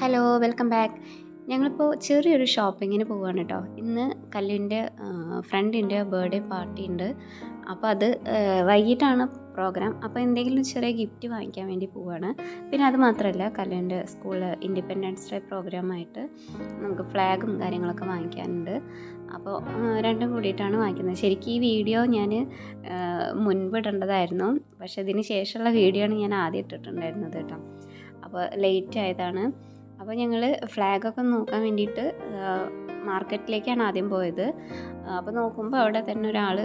Hello welcome back ഞങ്ങളിപ്പോൾ ചെറിയൊരു ഷോപ്പിങ്ങിന് പോവുകയാണ് കേട്ടോ ഇന്ന് കല്ലിന്റെ ഫ്രണ്ടിന്റെ ബർത്ത്ഡേ പാർട്ടി ഉണ്ട്. അപ്പോൾ അത് വൈകിട്ടാണ് പ്രോഗ്രാം അപ്പോൾ എന്തെങ്കിലും ചെറിയ ഗിഫ്റ്റ് വാങ്ങിക്കാൻ വേണ്ടി പോവുകയാണ് പിന്നെ അത് മാത്രമല്ല കല്ലിന്റെ സ്കൂളിൽ ഇൻഡിപെൻഡൻസ് ഡേ പ്രോഗ്രാമായിട്ട് നമുക്ക് ഫ്ലാഗും കാര്യങ്ങളൊക്കെ വാങ്ങിക്കാനുണ്ട്. അപ്പോൾ രണ്ടും കൂടിയിട്ടാണ് വാങ്ങിക്കുന്നത്. ശരിക്കും ഈ വീഡിയോ ഞാൻ മുൻപ് ഇടേണ്ടതായിരുന്നു. പക്ഷേ ഇതിന് ശേഷമുള്ള വീഡിയോ ആണ് ഞാൻ ആദ്യം ഇട്ടിട്ടുണ്ടായിരുന്നത് കേട്ടോ അപ്പോൾ ലേറ്റ് ആയതാണ്. അപ്പോൾ ഞങ്ങൾ ഫ്ലാഗൊക്കെ നോക്കാൻ വേണ്ടിയിട്ട് മാർക്കറ്റിലേക്കാണ് ആദ്യം പോയത്. അപ്പോൾ നോക്കുമ്പോൾ അവിടെ തന്നെ ഒരാൾ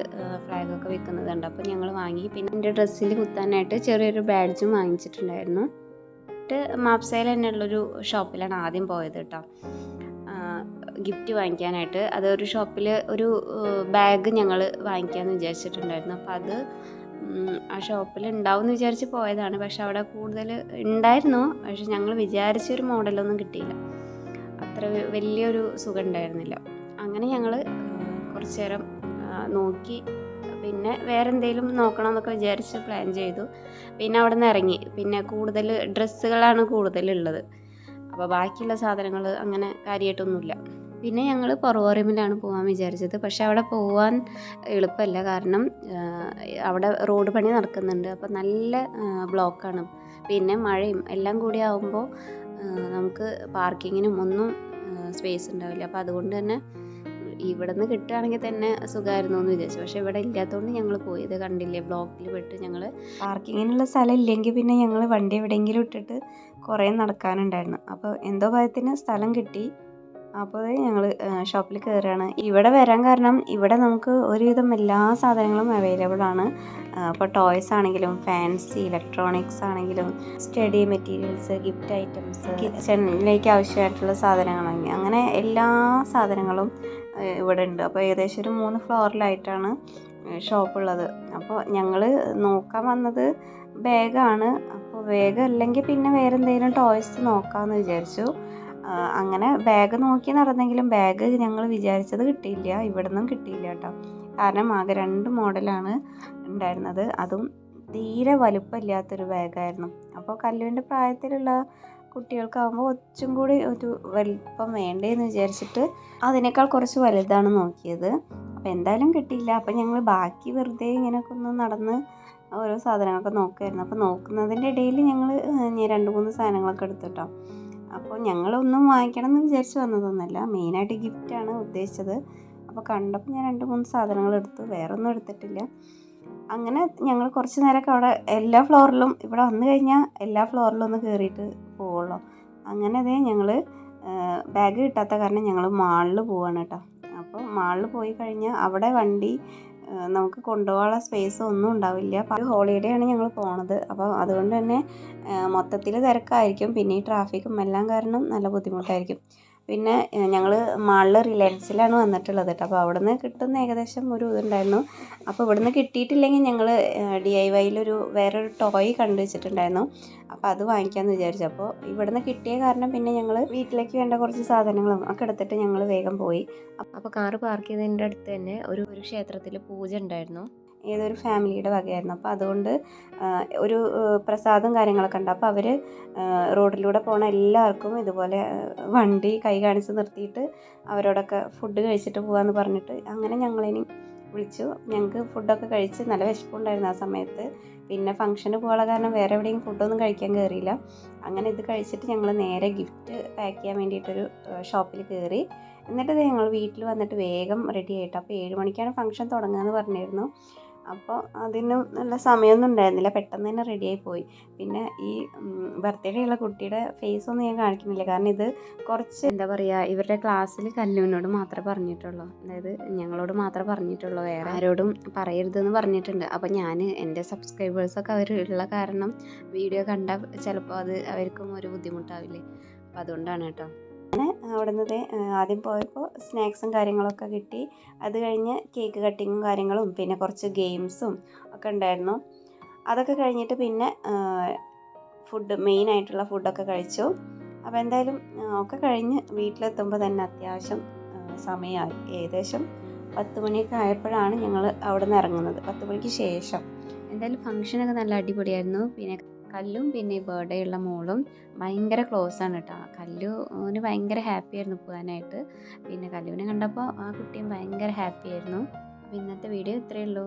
ഫ്ലാഗൊക്കെ വിൽക്കുന്നത് കണ്ടു അപ്പോൾ ഞങ്ങൾ വാങ്ങി. പിന്നെ എന്റെ ഡ്രസ്സിൽ കുത്താനായിട്ട് ചെറിയൊരു ബാഡ്ജും വാങ്ങിച്ചിട്ടുണ്ടായിരുന്നു. എന്നിട്ട് മാപ്സയിൽ തന്നെയുള്ളൊരു ഷോപ്പിലാണ് ആദ്യം പോയത് കേട്ടോ. ഗിഫ്റ്റ് വാങ്ങിക്കാനായിട്ട്. അത് ഒരു ഷോപ്പിൽ ഒരു ബാഗ് ഞങ്ങൾ വാങ്ങിക്കാമെന്ന് വിചാരിച്ചിട്ടുണ്ടായിരുന്നു. അപ്പോൾ അത് ആ ഷോപ്പിൽ ഉണ്ടാവും എന്ന് വിചാരിച്ച് പോയതാണ്. പക്ഷെ അവിടെ കൂടുതൽ ഉണ്ടായിരുന്നു. പക്ഷെ ഞങ്ങൾ വിചാരിച്ചൊരു മോഡലൊന്നും കിട്ടിയില്ല. അത്ര വലിയൊരു സുഖം ഉണ്ടായിരുന്നില്ല അങ്ങനെ ഞങ്ങൾ കുറച്ച് നേരം നോക്കി. പിന്നെ വേറെ എന്തെങ്കിലും നോക്കണം എന്നൊക്കെ വിചാരിച്ച് പ്ലാൻ ചെയ്തു. പിന്നെ അവിടെ നിന്ന് ഇറങ്ങി. പിന്നെ കൂടുതൽ ഡ്രസ്സുകളാണ് കൂടുതലുള്ളത്. അപ്പോൾ ബാക്കിയുള്ള സാധനങ്ങൾ അങ്ങനെ കാര്യമായിട്ടൊന്നുമില്ല. പിന്നെ ഞങ്ങൾ പൊറവോറിമിലാണ് പോകാൻ വിചാരിച്ചത്. പക്ഷെ അവിടെ പോകാൻ എളുപ്പമല്ല കാരണം അവിടെ റോഡ് പണി നടക്കുന്നുണ്ട്. അപ്പോൾ നല്ല ബ്ലോക്കാണ്. പിന്നെ മഴയും എല്ലാം കൂടി ആകുമ്പോൾ നമുക്ക് പാർക്കിങ്ങിനും ഒന്നും സ്പേസ് ഉണ്ടാവില്ല. അപ്പോൾ അതുകൊണ്ട് തന്നെ ഇവിടെ നിന്ന് കിട്ടുകയാണെങ്കിൽ തന്നെ സുഖമായിരുന്നു എന്ന് വിചാരിച്ചു. പക്ഷെ ഇവിടെ ഇല്ലാത്തതുകൊണ്ട് ഞങ്ങൾ പോയത് കണ്ടില്ലേ? ബ്ലോക്കിൽ പെട്ട് ഞങ്ങൾ പാർക്കിങ്ങിനുള്ള സ്ഥലം ഇല്ലെങ്കിൽ പിന്നെ ഞങ്ങൾ വണ്ടി എവിടെയെങ്കിലും ഇട്ടിട്ട് കുറേ നടക്കാനുണ്ടായിരുന്നു. അപ്പോൾ എന്തോ ഭയത്തിന് സ്ഥലം കിട്ടി. അപ്പോൾ ഞങ്ങൾ ഷോപ്പിൽ കയറുകയാണ് ഇവിടെ വരാൻ കാരണം ഇവിടെ നമുക്ക് ഒരുവിധം എല്ലാ സാധനങ്ങളും അവൈലബിൾ ആണ്. അപ്പോൾ ടോയ്സ് ആണെങ്കിലും ഫാൻസി ഇലക്ട്രോണിക്സ് ആണെങ്കിലും സ്റ്റഡി മെറ്റീരിയൽസ് ഗിഫ്റ്റ് ഐറ്റംസ് കിച്ചണിലേക്ക് ആവശ്യമായിട്ടുള്ള സാധനങ്ങളാണെങ്കിൽ അങ്ങനെ എല്ലാ സാധനങ്ങളും ഇവിടെ ഉണ്ട്. അപ്പോൾ ഏകദേശം ഒരു മൂന്ന് ഫ്ലോറിലായിട്ടാണ് ഷോപ്പ് ഉള്ളത്. അപ്പോൾ ഞങ്ങൾ നോക്കാൻ വന്നത് ബാഗാണ് അപ്പോൾ ബാഗ് അല്ലെങ്കിൽ പിന്നെ വേറെ എന്തെങ്കിലും ടോയ്സ് നോക്കാമെന്ന് വിചാരിച്ചു. അങ്ങനെ ബാഗ് നോക്കി നടന്നെങ്കിലും ബാഗ് ഞങ്ങൾ വിചാരിച്ചത് കിട്ടിയില്ല. ഇവിടെ നിന്നും കിട്ടിയില്ല കേട്ടോ കാരണം ആകെ രണ്ട് മോഡലാണ് ഉണ്ടായിരുന്നത്. അതും തീരെ വലുപ്പമില്ലാത്തൊരു ബാഗായിരുന്നു അപ്പോൾ കല്ലുവിന്റെ പ്രായത്തിലുള്ള കുട്ടികൾക്കാവുമ്പോൾ ഒച്ചും കൂടി ഒരു വലുപ്പം വേണ്ടേന്ന് വിചാരിച്ചിട്ട് അതിനേക്കാൾ കുറച്ച് വലുതാണ് നോക്കിയത്. അപ്പോൾ എന്തായാലും കിട്ടിയില്ല. അപ്പോൾ ഞങ്ങൾ ബാക്കി വെറുതെ ഇങ്ങനെയൊക്കെ ഒന്ന് നടന്ന് ഓരോ സാധനങ്ങളൊക്കെ നോക്കുമായിരുന്നു അപ്പോൾ നോക്കുന്നതിന്റെ ഇടയിൽ ഞങ്ങൾ രണ്ട് മൂന്ന് സാധനങ്ങളൊക്കെ എടുത്തിട്ടോ അപ്പോൾ ഞങ്ങളൊന്നും വാങ്ങിക്കണം എന്ന് വിചാരിച്ച് വന്നതൊന്നുമല്ല. മെയിനായിട്ട് ഗിഫ്റ്റാണ് ഉദ്ദേശിച്ചത്. അപ്പോൾ കണ്ടപ്പോൾ ഞാൻ രണ്ട് മൂന്ന് സാധനങ്ങൾ എടുത്തു. വേറെ ഒന്നും എടുത്തിട്ടില്ല. അങ്ങനെ ഞങ്ങൾ കുറച്ച് നേരമൊക്കെ അവിടെ എല്ലാ ഫ്ലോറിലും ഇവിടെ വന്നു കഴിഞ്ഞാൽ എല്ലാ ഫ്ലോറിലും ഒന്ന് കയറിയിട്ട് പോവുള്ളൂ. അങ്ങനെ അതേ ഞങ്ങൾ ബാഗ് കിട്ടാത്ത കാരണം ഞങ്ങൾ മാളിൽ പോവാണ് കേട്ടോ. അപ്പോൾ മാളിൽ പോയി കഴിഞ്ഞാൽ അവിടെ വണ്ടി നമുക്ക് കൊണ്ടുപോകാനുള്ള സ്പേസ് ഒന്നും ഉണ്ടാവില്ല. ഒരു ഹോളിഡേ ആണ് ഞങ്ങൾ പോണത്. അപ്പോൾ അതുകൊണ്ട് തന്നെ മൊത്തത്തിൽ തിരക്കായിരിക്കും. പിന്നെ ഈ ട്രാഫിക്കും എല്ലാം കാരണം നല്ല ബുദ്ധിമുട്ടായിരിക്കും. പിന്നെ ഞങ്ങൾ മാളിൽ റിലയൻസിലാണ് വന്നിട്ടുള്ളത് കേട്ടോ. അപ്പോൾ അവിടെ നിന്ന് കിട്ടുന്ന ഏകദേശം ഒരു ഇതുണ്ടായിരുന്നു. അപ്പോൾ ഇവിടുന്ന് കിട്ടിയിട്ടില്ലെങ്കിൽ ഞങ്ങൾ ഡി ഐ വൈയിലൊരു വേറൊരു ടോയ് കണ്ടു വെച്ചിട്ടുണ്ടായിരുന്നു അപ്പോൾ അത് വാങ്ങിക്കാമെന്ന് വിചാരിച്ചു. അപ്പോൾ ഇവിടുന്ന് കിട്ടിയ കാരണം പിന്നെ ഞങ്ങൾ വീട്ടിലേക്ക് വേണ്ട കുറച്ച് സാധനങ്ങളും ഒക്കെ എടുത്തിട്ട് ഞങ്ങൾ വേഗം പോയി. അപ്പോൾ കാറ് പാർക്ക് ചെയ്തതിന്റെ അടുത്ത് തന്നെ ഒരു ഒരു ക്ഷേത്രത്തിൽ പൂജ ഉണ്ടായിരുന്നു. ഏതൊരു ഫാമിലിയുടെ വകയായിരുന്നു. അപ്പോൾ അതുകൊണ്ട് ഒരു പ്രസാദം കാര്യങ്ങളൊക്കെ ഉണ്ട്. അപ്പോൾ അവർ റോഡിലൂടെ പോണ എല്ലാവർക്കും ഇതുപോലെ വണ്ടി കൈ കാണിച്ച് നിർത്തിയിട്ട് അവരോടൊക്കെ ഫുഡ് കഴിച്ചിട്ട് പോകാമെന്ന് പറഞ്ഞിട്ട് അങ്ങനെ ഞങ്ങളിനി വിളിച്ചു. ഞങ്ങൾക്ക് ഫുഡൊക്കെ കഴിച്ച് നല്ല വിശപ്പുണ്ടായിരുന്നു ആ സമയത്ത്. പിന്നെ ഫംഗ്ഷന് പോകാനുള്ള കാരണം വേറെ എവിടെയും ഫുഡൊന്നും കഴിക്കാൻ കയറിയില്ല അങ്ങനെ ഇത് കഴിച്ചിട്ട് ഞങ്ങൾ നേരെ ഗിഫ്റ്റ് പാക്ക് ചെയ്യാൻ വേണ്ടിയിട്ടൊരു ഷോപ്പിൽ കയറി എന്നിട്ട് ഞങ്ങൾ വീട്ടിൽ വന്നിട്ട് വേഗം റെഡി ആയിട്ട്. അപ്പോൾ ഏഴ് മണിക്കാണ് ഫംഗ്ഷൻ തുടങ്ങുക എന്ന് പറഞ്ഞിരുന്നു. അപ്പോൾ അതിന് നല്ല സമയമൊന്നും ഉണ്ടായിരുന്നില്ല. പെട്ടെന്ന് തന്നെ റെഡിയായി പോയി. പിന്നെ ഈ ബർത്ത്ഡേ ഉള്ള കുട്ടിയുടെ ഫേസ് ഒന്നും ഞാൻ കാണിക്കുന്നില്ല. കാരണം ഇത് കുറച്ച് എന്താ പറയുക ഇവരുടെ ക്ലാസ്സിൽ കല്ലുവിനോട് മാത്രമേ പറഞ്ഞിട്ടുള്ളൂ. അതായത് ഞങ്ങളോട് മാത്രമേ പറഞ്ഞിട്ടുള്ളൂ. വേറെ ആരോടും പറയരുതെന്ന് പറഞ്ഞിട്ടുണ്ട്. അപ്പോൾ ഞാൻ എന്റെ സബ്സ്ക്രൈബേഴ്സൊക്കെ അവർ ഉള്ള കാരണം വീഡിയോ കണ്ടാൽ ചിലപ്പോൾ അത് അവർക്കും ഒരു ബുദ്ധിമുട്ടാവില്ലേ? അപ്പോൾ അതുകൊണ്ടാണ് കേട്ടോ. അവിടെ നിന്ന് ആദ്യം പോയപ്പോൾ സ്നാക്സും കാര്യങ്ങളൊക്കെ കിട്ടി. അത് കഴിഞ്ഞ് കേക്ക് കട്ടിങ്ങും കാര്യങ്ങളും പിന്നെ കുറച്ച് ഗെയിംസും ഒക്കെ ഉണ്ടായിരുന്നു. അതൊക്കെ കഴിഞ്ഞിട്ട് പിന്നെ ഫുഡ് മെയിൻ ആയിട്ടുള്ള ഫുഡൊക്കെ കഴിച്ചു. അപ്പോൾ എന്തായാലും ഒക്കെ കഴിഞ്ഞ് വീട്ടിലെത്തുമ്പോൾ തന്നെ അത്യാവശ്യം സമയമായി ഏകദേശം പത്ത് മണിയൊക്കെ ആയപ്പോഴാണ് ഞങ്ങൾ അവിടെ നിന്ന് ഇറങ്ങുന്നത്. പത്ത് മണിക്ക് ശേഷം. എന്തായാലും ഫംഗ്ഷനൊക്കെ നല്ല അടിപൊളിയായിരുന്നു. പിന്നെ കല്ലും പിന്നെ ബർത്ത്ഡേ ഉള്ള മോളും ഭയങ്കര ക്ലോസ് ആണ് കേട്ടോ കല്ലുവിന് ഭയങ്കര ഹാപ്പി ആയിരുന്നു പോകാനായിട്ട്. പിന്നെ കല്ലുവിനെ കണ്ടപ്പോൾ ആ കുട്ടിയും ഭയങ്കര ഹാപ്പി ആയിരുന്നു. അപ്പോൾ ഇന്നത്തെ വീഡിയോ ഇത്രയേ ഉള്ളൂ.